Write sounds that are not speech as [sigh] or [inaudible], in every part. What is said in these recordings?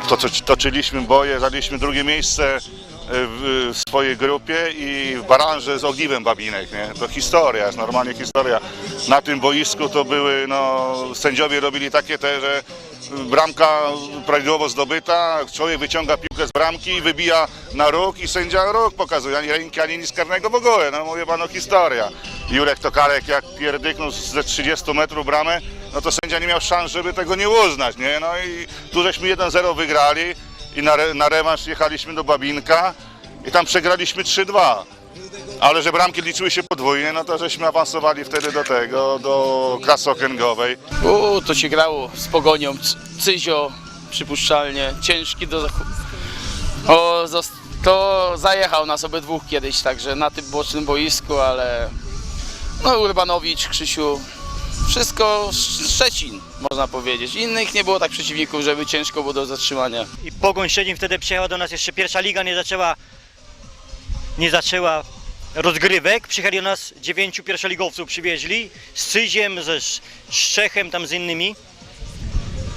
to, to, to toczyliśmy boje, zajęliśmy drugie miejsce e, w, w swojej grupie i w baranże z Ogniwem Babinek, nie? To historia, jest normalnie historia. Na tym boisku to były, no, sędziowie robili takie te, że bramka prawidłowo zdobyta, człowiek wyciąga piłkę z bramki wybija na róg i sędzia róg pokazuje, ani ręki, ani nic karnego w ogóle, no mówię panu historia. Jurek Tokarek jak pierdyknął ze 30 metrów bramę, no to sędzia nie miał szans, żeby tego nie uznać, nie? No i tu żeśmy 1-0 wygrali i na, re, na rewanż jechaliśmy do Babinka i tam przegraliśmy 3-2. Ale że bramki liczyły się podwójnie, no to żeśmy awansowali wtedy do tego, do klasy okręgowej. U, to się grało z pogonią. Cyzio, przypuszczalnie, ciężki do. O, to zajechał nas obydwóch kiedyś, także na tym bocznym boisku, ale. No, Urbanowicz, Krzysiu, wszystko Sz- Szczecin, można powiedzieć. Innych nie było tak przeciwników, żeby ciężko było do zatrzymania. I Pogoń Szczecin wtedy przyjechała do nas, jeszcze pierwsza liga nie zaczęła, nie zaczęła rozgrywek. Przyjechali do nas dziewięciu pierwszoligowców przywieźli z Cyziem, ze Sz- Szczechem, tam z innymi.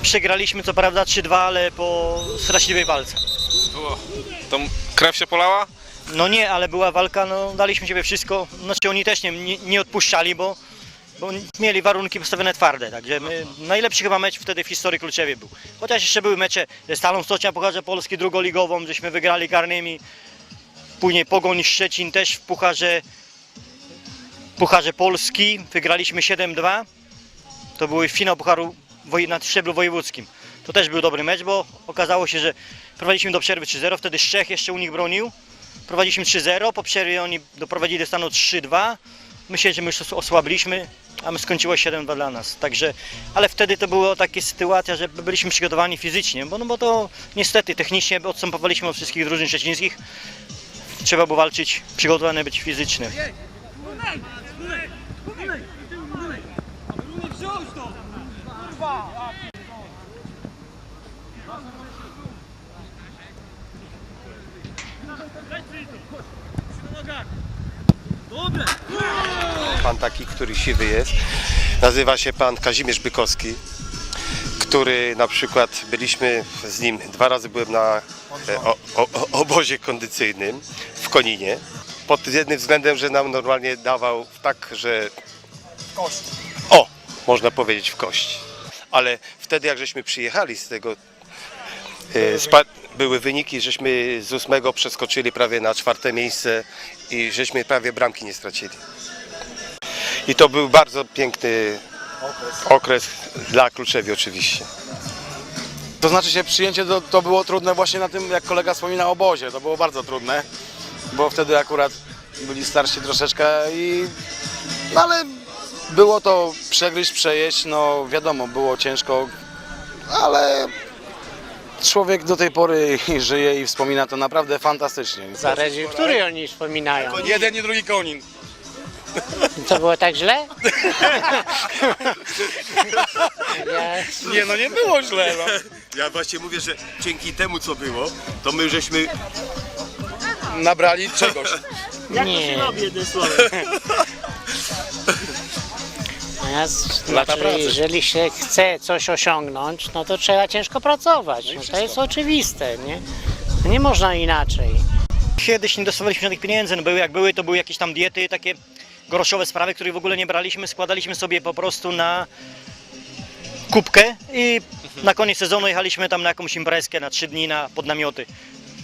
Przegraliśmy co prawda 3-2, ale po straszliwej walce. Było. To krew się polała? No nie, ale była walka, no daliśmy siebie wszystko. Znaczy oni też nie, nie, nie odpuszczali, bo, bo mieli warunki postawione twarde. Także my, najlepszy chyba mecz wtedy w historii Kluczewie był. Chociaż jeszcze były mecze ze Stalą Stocznia Pucharze Polski drugoligową, żeśmy wygrali karnymi. Później Pogoń Szczecin też w Pucharze, Pucharze Polski wygraliśmy 7-2. To był finał Pucharu na szczeblu wojewódzkim. To też był dobry mecz, bo okazało się, że prowadziliśmy do przerwy 3-0, wtedy Szczech jeszcze u nich bronił. Prowadziliśmy 3-0, po przerwie oni doprowadzili do stanu 3-2. Myślę, że my już osłabiliśmy, a my skończyło 7-2 dla nas. Także, ale wtedy to była taka sytuacja, że byliśmy przygotowani fizycznie, bo, no bo to niestety technicznie odstępowaliśmy od wszystkich drużyn szczecińskich. Trzeba było walczyć, przygotowany być fizycznie. Pan taki, który siwy jest. Nazywa się pan Kazimierz Bykowski, który na przykład byliśmy z nim, dwa razy byłem na e, o, o, obozie kondycyjnym w Koninie. Pod jednym względem, że nam normalnie dawał tak, że... O, można powiedzieć w kości. Ale wtedy jak żeśmy przyjechali z tego e, spa- były wyniki, żeśmy z ósmego przeskoczyli prawie na czwarte miejsce i żeśmy prawie bramki nie stracili. I to był bardzo piękny okres dla Kluczewi oczywiście. To znaczy się przyjęcie to, to było trudne właśnie na tym, jak kolega wspomina obozie. To było bardzo trudne, bo wtedy akurat byli starsi troszeczkę i... No ale było to przegryźć, przejeść, no wiadomo, było ciężko, ale człowiek do tej pory [laughs] żyje i wspomina to naprawdę fantastycznie. Zależy, który oni wspominają. Jeden i drugi konin. To było tak źle? Ja, [laughs] Nie no, nie było źle. No. Ja właśnie mówię, że dzięki temu co było, to my żeśmy Nabrali czegoś. nie. Ja, [laughs] z- Lata znaczy, pracy. jeżeli się chce coś osiągnąć, no to trzeba ciężko pracować. No to jest oczywiste, nie? Nie można inaczej. Kiedyś nie dostawaliśmy żadnych pieniędzy, no były jak były, to były jakieś tam diety, takie groszowe sprawy, których w ogóle nie braliśmy, składaliśmy sobie po prostu na kubkę i na koniec sezonu jechaliśmy tam na jakąś imprezkę na trzy dni na podnamioty.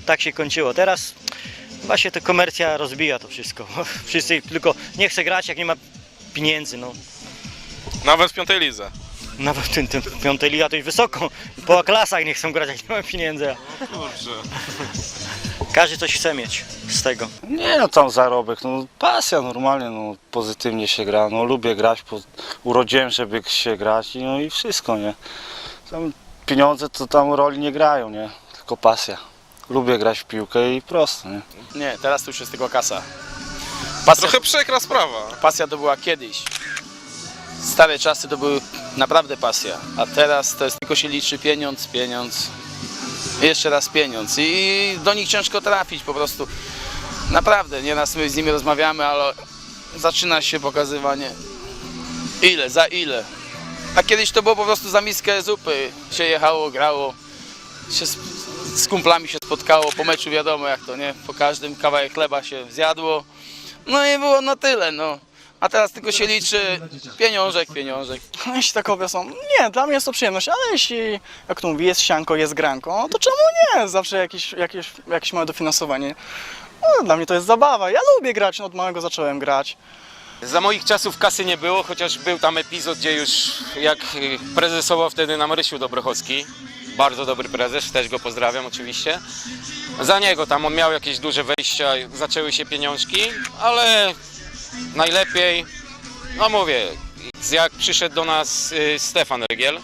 Tak się kończyło. Teraz właśnie to komercja rozbija to wszystko. [laughs] Wszyscy tylko nie chce grać, jak nie ma pieniędzy, no. Nawet w piątej lidze. Nawet w tym, tym piątej liga to już wysoko. Po klasach nie chcą grać, jak nie ma pieniędzy. Każdy coś chce mieć z tego. Nie no tam zarobek, no pasja normalnie, no pozytywnie się gra, no lubię grać, po, urodziłem żeby się grać i no i wszystko, nie. Tam pieniądze to tam roli nie grają, nie, tylko pasja. Lubię grać w piłkę i prosto, nie. Nie, teraz to już jest tylko kasa. Pasja, Trochę przykra sprawa. pasja to była kiedyś. Stare czasy to były naprawdę pasja, a teraz to jest tylko się liczy pieniądz, pieniądz, jeszcze raz pieniądz i do nich ciężko trafić po prostu. Naprawdę, nieraz my z nimi rozmawiamy, ale zaczyna się pokazywanie ile, za ile. A kiedyś to było po prostu za miskę zupy się jechało, grało. się z, z kumplami się spotkało, po meczu wiadomo jak to, nie? Po każdym kawałek chleba się zjadło. No i było na tyle, no. A teraz tylko się liczy pieniążek, pieniążek. [laughs] Jeśli takowe są, nie, dla mnie jest to przyjemność, ale jeśli, jak to mówi, jest sianko, jest granko, no to czemu nie? Zawsze jakieś, jakieś, jakieś małe dofinansowanie. No, dla mnie to jest zabawa, ja lubię grać, no, od małego zacząłem grać. Za moich czasów kasy nie było, chociaż był tam epizod, gdzie już jak y, prezesował wtedy nam Rysiu Dobrochowski. Bardzo dobry prezes, też go pozdrawiam oczywiście. Za niego tam on miał jakieś duże wejścia, zaczęły się pieniążki, ale najlepiej, no mówię, jak przyszedł do nas y, Stefan Rygiel,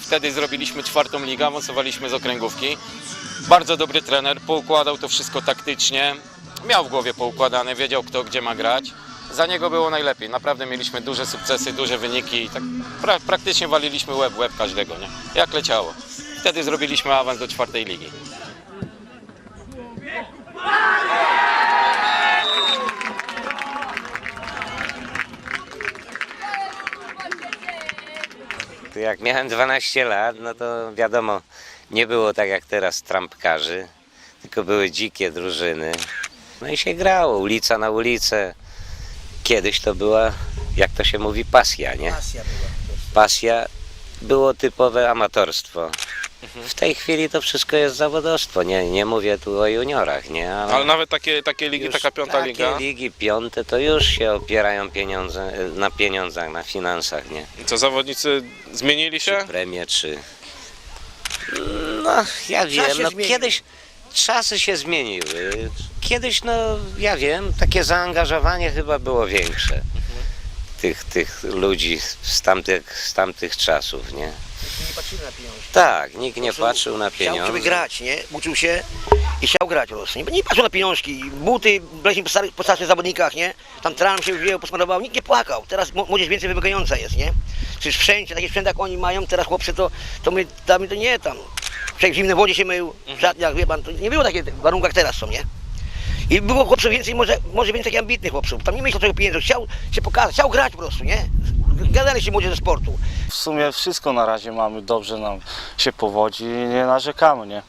wtedy zrobiliśmy czwartą ligę, awansowaliśmy z okręgówki. Bardzo dobry trener, poukładał to wszystko taktycznie, miał w głowie poukładane, wiedział kto gdzie ma grać. Za niego było najlepiej. Naprawdę mieliśmy duże sukcesy, duże wyniki tak pra praktycznie waliliśmy łeb łeb każdego, nie? Jak leciało. Wtedy zrobiliśmy awans do czwartej ligi. Jak miałem 12 lat, no to wiadomo, nie było tak jak teraz trampkarzy, tylko były dzikie drużyny. No i się grało, ulica na ulicę. Kiedyś to była, jak to się mówi, pasja, nie? Pasja było typowe amatorstwo. W tej chwili to wszystko jest zawodowstwo, nie, nie mówię tu o juniorach, nie? Ale nawet takie, takie ligi, już taka piąta takie liga. ligi piąte to już się opierają pieniądze, na pieniądzach, na finansach, nie? Co zawodnicy zmienili się? premię, czy... No, ja wiem, no kiedyś czasy się zmieniły. Kiedyś, no, ja wiem, takie zaangażowanie chyba było większe tych, tych ludzi z tamtych, z tamtych czasów, nie? Nie patrzymy na pieniądze. Tak, nikt nie patrzył na Chciał pieniądze. żeby grać, nie? Uczył się i chciał grać prostu. Nie, nie patrzył na pieniążki. Buty braliśmy po, starych, po starszych zawodnikach, nie? Tam tram się wzięło, posmarował. Nikt nie płakał. Teraz mo- młodzież więcej wymagająca jest, nie? Przecież wszędzie, takie sprzęt jak oni mają, teraz chłopcy to, to my, tam to nie tam. Człowiek w zimnej wodzie się mył, w szatniach, wie pan, to nie było takie warunki jak teraz są, nie? I było chłopców więcej, może, może więcej takich ambitnych chłopców. Tam nie myślał tego pieniędzy, chciał się pokazać, chciał grać po prostu, nie? Gadali się młodzież ze sportu. W sumie wszystko na razie mamy, dobrze nam się powodzi nie narzekamy, nie?